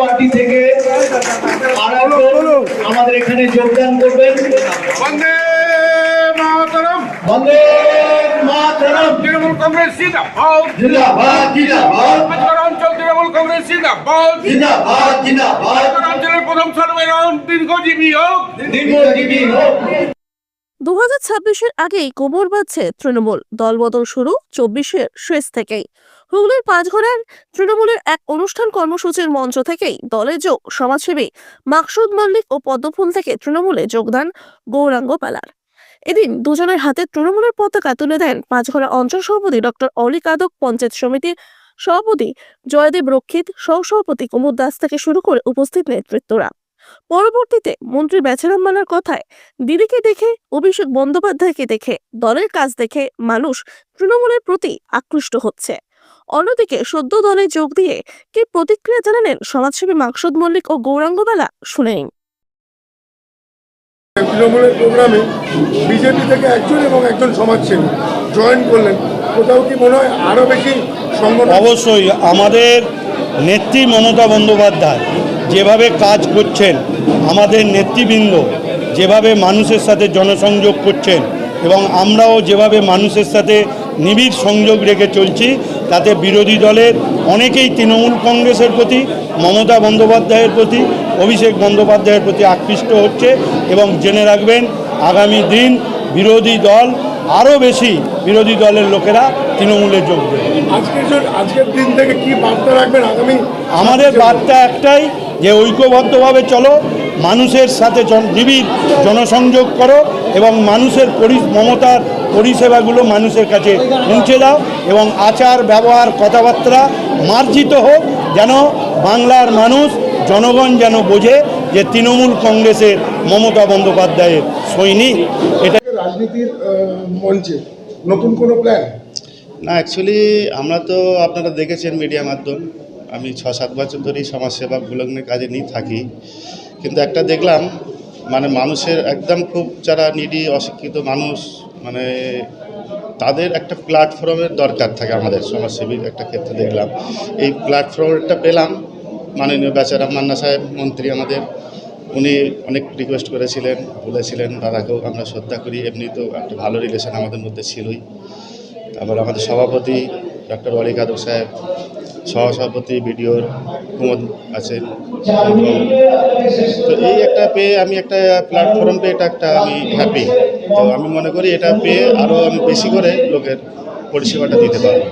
Party থেকে আমাদের এখানে যোগদান করবেন। বন্দে মাতরম। বন্দে মাতরম। তৃণমূল কংগ্রেস জিন্দাবাদ। জিন্দাবাদ জিন্দাবাদ। অঞ্চল তৃণমূল কংগ্রেস জিন্দাবাদ। জিন্দাবাদ জিন্দাবাদ। অঞ্চলের প্রথম সম্মেলন দীর্ঘজীবী হোক। দীর্ঘজীবী হোক। দু হাজার ছাব্বিশের আগেই কোমর বাঁধছে তৃণমূল। দলবদল শুরু চব্বিশের শেষ থেকেই। হুগলির পাঁচঘরের তৃণমূলের এক অনুষ্ঠান কর্মসূচির মঞ্চ থেকেই দলে যোগ সমাজসেবী মাকসুদ মল্লিক ও পদ্মফুল থেকে তৃণমূলে যোগদান গৌরাঙ্গ পালার। এদিন দুজনের হাতে তৃণমূলের পতাকা তুলে দেন পাঁচঘরা অঞ্চল সভাপতি ডক্টর অলি কাদক, পঞ্চায়েত সমিতির সভাপতি জয়দেব রক্ষিত সহ সভাপতি কুমুদ দাস থেকে শুরু করে উপস্থিত নেতৃত্বরা। পরবর্তীতে মন্ত্রী বেচারাম মালার কথায় দিদিকে দেখে অভিষেক বন্দ্যোপাধ্যায়কে দেখে দলের কাজ দেখে মানুষ তৃণমূলের প্রতি আকৃষ্ট হচ্ছে। অন্যদিকে সদ্য দলে যোগ দিয়ে কি প্রতিক্রিয়া জানালেন সমাজসেবী মাকসুদ মল্লিক ও গৌরাঙ্গ বেলা শুনে নিন তৃণমূলের প্রোগ্রামে বিজেপি থেকে একজন এবং একজন সমাজসেবী জয়েন করলেন। কোথাও কি মনে হয় আরও বেশি সংগঠন? অবশ্যই আমাদের নেত্রী মমতা বন্দ্যোপাধ্যায় যেভাবে কাজ করছেন আমাদের নেতৃবৃন্দ যেভাবে মানুষের সাথে জনসংযোগ করছেন এবং আমরাও যেভাবে মানুষের সাথে নিবিড় সংযোগ রেখে চলছি তাতে বিরোধী দলের অনেকেই তৃণমূল কংগ্রেসের প্রতি মমতা বন্দ্যোপাধ্যায়ের প্রতি অভিষেক বন্দ্যোপাধ্যায়ের প্রতি আকৃষ্ট হচ্ছে এবং জেনে রাখবেন আগামী দিন বিরোধী দল আরও বেশি বিরোধী দলের লোকেরা তৃণমূলে যোগ দেবে। আজকের আজকের দিন থেকে কি বার্তা রাখবেন? আগামী আমাদের বার্তা একটাই যে ঐক্যবদ্ধভাবে চলো মানুষের সাথে জন- নিবিড় জনসংযোগ করো এবং মানুষের পরি মমতার পরিষেবাগুলো মানুষের কাছে পৌঁছে দাও এবং আচার ব্যবহার কথাবার্তা মার্জিত হোক যেন বাংলার মানুষ জনগণ যেন বোঝে যে তৃণমূল কংগ্রেসের মমতা বন্দ্যোপাধ্যায়ের সৈনিক। এটা রাজনীতির মঞ্চে নতুন কোনো প্ল্যান না অ্যাকচুয়ালি আমরা তো আপনারা দেখেছেন মিডিয়া মাধ্যম। আমি ছ, সাত বছর ধরেই সমাজসেবাগুলো নিয়ে কাজে নিয়ে থাকি। কিন্তু একটা দেখলাম মানে মানুষের একদম খুব যারা নিডি অশিক্ষিত মানুষ মানে তাদের একটা প্ল্যাটফর্মের দরকার থাকে আমাদের সমাজসেবীর একটা ক্ষেত্রে দেখলাম। এই প্ল্যাটফর্মটা পেলাম, মাননীয় বেচারাম মান্না সাহেব, মন্ত্রী আমাদের। উনি অনেক রিকোয়েস্ট করেছিলেন, বলেছিলেন, দাদাকেও আমরা শ্রদ্ধা করি, এমনি তো একটা ভালো রিলেশন আমাদের মধ্যে ছিলই। তারপর আমাদের সভাপতি ডক্টর অলি কাদর সাহেব সহসভাপতি বিডিওর কুমদ আছেন তো এই একটা পেয়ে আমি একটা প্ল্যাটফর্ম পেয়ে এটা একটা আমি হ্যাপি তো আমি মনে করি এটা পেয়ে আরও আমি বেশি করে লোকের পরিষেবাটা দিতে পারব।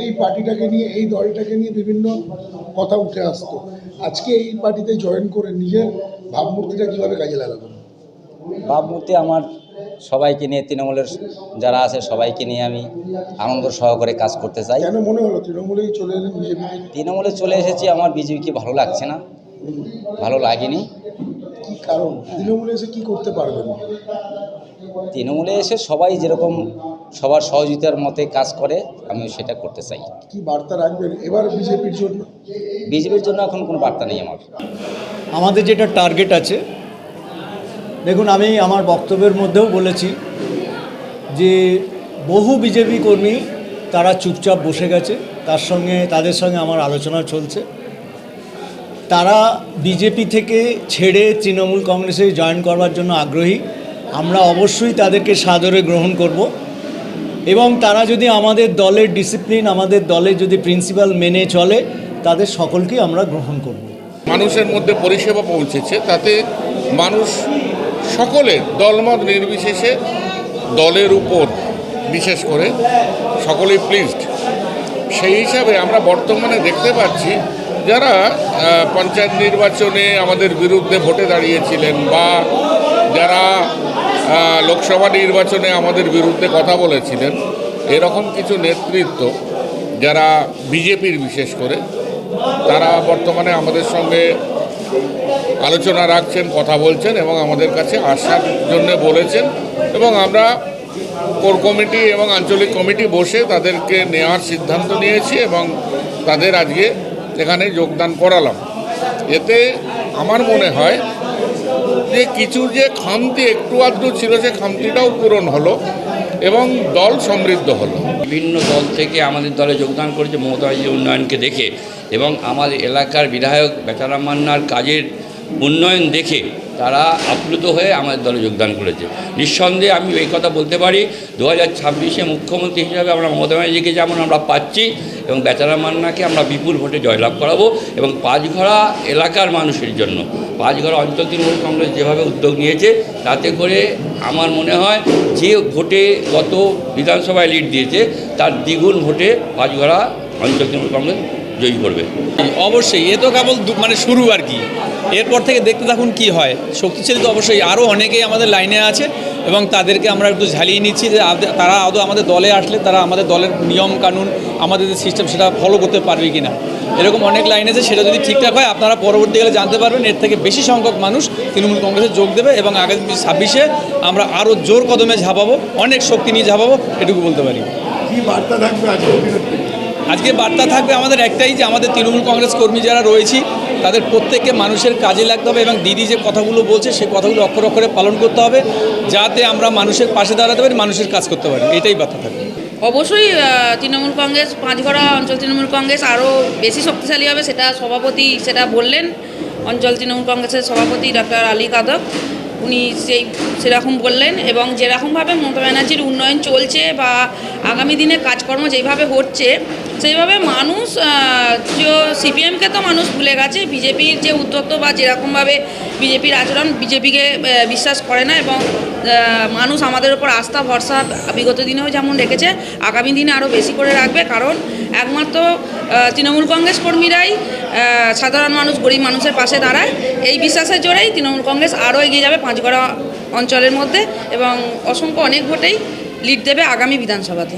এই পার্টিটাকে নিয়ে এই দলটাকে নিয়ে বিভিন্ন কথা উঠে আসতো। আজকে এই পার্টিতে জয়েন করে নিজের ভাবমূর্তিটা কীভাবে কাজে লাগাবেন? ভাবমূর্তি আমার সবাইকে নিয়ে তৃণমূলের যারা আছে সবাইকে নিয়ে আমি আনন্দ সহকারে কাজ করতে চাই। কেন মনে হলো? তৃণমূলেই চলে এলেন তৃণমূলে চলে এসেছি আমার বিজেপিকে ভালো লাগছে না। ভালো লাগেনি। কি কারণ? তৃণমূলে এসে কি করতে পারবেন? তৃণমূলে এসে সবাই যেরকম সবার সহযোগিতার মতে কাজ করে আমি সেটা করতে চাই। কি বার্তা রাখবেন এবার বিজেপির জন্য? বিজেপির জন্য এখন কোনো বার্তা নেই আমার। আমাদের যেটা টার্গেট আছে দেখুন, আমি আমার বক্তব্যের মধ্যেও বলেছি যে বহু বিজেপি কর্মী তারা চুপচাপ বসে গেছে। তার সঙ্গে, তাদের সঙ্গে আমার আলোচনা চলছে। তারা বিজেপি থেকে ছেড়ে তৃণমূল কংগ্রেসে জয়েন করবার জন্য আগ্রহী। আমরা অবশ্যই তাদেরকে সাদরে গ্রহণ করব। এবং তারা যদি আমাদের দলের ডিসিপ্লিন আমাদের দলের যদি প্রিন্সিপাল মেনে চলে, তাদের সকলকেই আমরা গ্রহণ করব। মানুষের মধ্যে পরিষেবা পৌঁছেছে, তাতে মানুষ সকলের দলমত নির্বিশেষে দলের উপর, বিশেষ করে সকলেই প্লিজড সেই হিসাবে আমরা বর্তমানে দেখতে পাচ্ছি যারা পঞ্চায়েত নির্বাচনে আমাদের বিরুদ্ধে ভোটে দাঁড়িয়েছিলেন বা যারা লোকসভা নির্বাচনে আমাদের বিরুদ্ধে কথা বলেছিলেন, এরকম কিছু নেতৃত্ব যারা বিজেপির বিশেষ করে, তারা বর্তমানে আমাদের সঙ্গে আলোচনা রাখছেন, কথা বলছেন এবং আমাদের কাছে আসার জন্য বলেছেন এবং আমরা কোর কমিটি এবং আঞ্চলিক কমিটি বসে তাদেরকে নেওয়ার সিদ্ধান্ত নিয়েছি এবং তাদের আজকে এখানে যোগদান করালাম। এতে আমার মনে হয় যে কিছু যে খামতি একটু আধটু ছিল, সে খামতিটাও পূরণ হলো এবং দল সমৃদ্ধ হলো। বিভিন্ন দল থেকে আমাদের দলে যোগদান করেছে মমতা উন্নয়নকে দেখে এবং আমাদের এলাকার বিধায়ক বেচারাম মান্নার কাজের উন্নয়ন দেখে তারা আপ্লুত হয়ে আমাদের দলে যোগদান করেছে। নিঃসন্দেহে আমি এই কথা বলতে পারি দু হাজার ছাব্বিশে মুখ্যমন্ত্রী হিসাবে আমরা মমতা ব্যানার্জিকে যেমন আমরা পাচ্ছি এবং বেচারা মান্নাকে আমরা বিপুল ভোটে জয়লাভ করাবো এবং পাঁচঘড়া এলাকার মানুষের জন্য, পাঁচঘড়া অঞ্চল তৃণমূল কংগ্রেস যেভাবে উদ্যোগ নিয়েছে, তাতে করে আমার মনে হয় যে ভোটে গত বিধানসভায় লিড দিয়েছে, তার দ্বিগুণ ভোটে পাঁচঘড়া অঞ্চল তৃণমূল কংগ্রেস জয়ী করবে। অবশ্যই এ তো কেবল দু- মানে শুরু আর কি। এরপর থেকে দেখতে থাকুন কি হয়। শক্তিশালী তো অবশ্যই আরও অনেকেই আমাদের লাইনে আছে এবং তাদেরকে আমরা একটু ঝালিয়ে নিচ্ছি যে তারা আদৌ আমাদের দলে আসলে তারা আমাদের দলের নিয়ম কানুন আমাদের যে সিস্টেম সেটা ফলো করতে পারবে কি না এরকম অনেক লাইন আছে সেটা যদি ঠিকঠাক হয় আপনারা পরবর্তীকালে জানতে পারবেন এর থেকে বেশি সংখ্যক মানুষ তৃণমূল কংগ্রেসে যোগ দেবে এবং আগামী ছাব্বিশে আমরা আরও জোর কদমে ঝাঁপাবো অনেক শক্তি নিয়ে ঝাঁপাবো এটুকু বলতে পারি। কি বার্তা থাকবে? আজকে বার্তা থাকবে আমাদের একটাই যে আমাদের তৃণমূল কংগ্রেস কর্মী যারা রয়েছি, তাদের প্রত্যেককে মানুষের কাজে লাগতে হবে এবং দিদি যে কথাগুলো বলছে সেই কথাগুলো অক্ষর অক্ষরে পালন করতে হবে যাতে আমরা মানুষের পাশে দাঁড়াতে পারি, মানুষের কাজ করতে পারি। এটাই বার্তা থাকবে। অবশ্যই তৃণমূল কংগ্রেস পাঁচঘড়া অঞ্চল তৃণমূল কংগ্রেস আরও বেশি শক্তিশালী হবে, সেটা সভাপতি সেটা বললেন অঞ্চল তৃণমূল কংগ্রেসের সভাপতি ডক্টর আলী কাদক। উনি সেই সেরকম বললেন এবং যেরকমভাবে মমতা ব্যানার্জির উন্নয়ন চলছে বা আগামী দিনে কাজকর্ম যেইভাবে হচ্ছে, সেইভাবে মানুষ সিপিএমকে তো মানুষ ভুলে গেছে। বিজেপির যে উদ্যত্ত বা যেরকমভাবে বিজেপির আচরণ, বিজেপিকে বিশ্বাস করে না এবং মানুষ আমাদের ওপর আস্থা, ভরসা বিগত দিনেও যেমন রেখেছে, আগামী দিনে আরও বেশি করে রাখবে। কারণ একমাত্র তৃণমূল কংগ্রেস কর্মীরাই সাধারণ মানুষ, গরিব মানুষের পাশে দাঁড়ায়। এই বিশ্বাসের জোরেই তৃণমূল কংগ্রেস আরও এগিয়ে যাবে পাঁচগড়া অঞ্চলের মধ্যে এবং অসংখ্য অনেক ভোটেই লিড দেবে আগামী বিধানসভাতে।